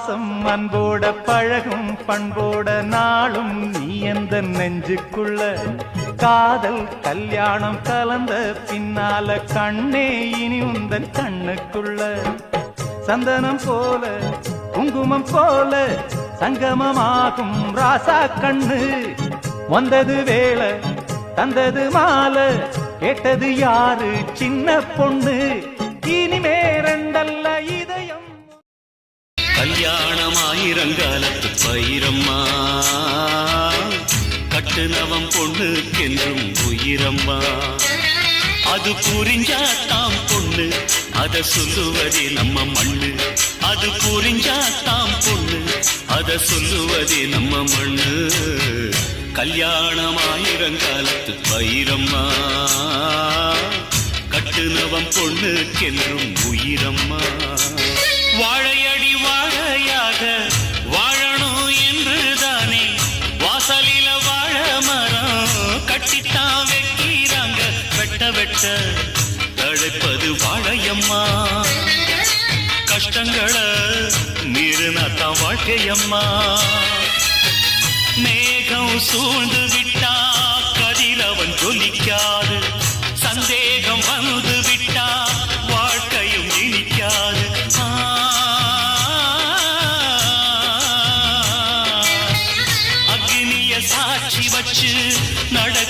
பாசம் அன்போட பழகும் பண்போட நாளும் நீ எந்த நெஞ்சுக்குள்ள? காதல் கல்யாணம் கலந்த பின்னால கண்ணே இனி உந்தன் கண்ணுக்குள்ள. சந்தனம் போல குங்குமம் போல சங்கமமாகும் ராசா கண்ணு. வந்தது வேலை தந்தது மாலை கேட்டது யாரு? சின்ன பொண்ணு. இனிமே ரெண்டல்ல கல்யாணமாயிரங்காலத்து பயிரம்மா கட்டுனவன் பொண்ணுக்கென்றும் உயிரம்மா. அது புரிஞ்சா தாம் பொண்ணு அத சொல்லுவதே நம்ம மண்ணு. அது புரிஞ்சா தாம் பொண்ணு அத சொல்லுவதே நம்ம மண்ணு. கல்யாணமாயிரங்காலத்து பயிரம்மா கட்டுனவன் பொண்ணுக்கென்றும் உயிரம்மா. வெட்ட தழைப்பது வாழையம்மா. கஷ்டங்களை மீறினாத்தான் வாழ்க்கையம்மா. மேகம் சூழ்ந்து விட்டா கதிரவன் ஜொலிக்காது. சந்தேகம் வந்து விட்டா வாழ்க்கையும் இனிக்காது. அக்னிய சாட்சி வச்சு நட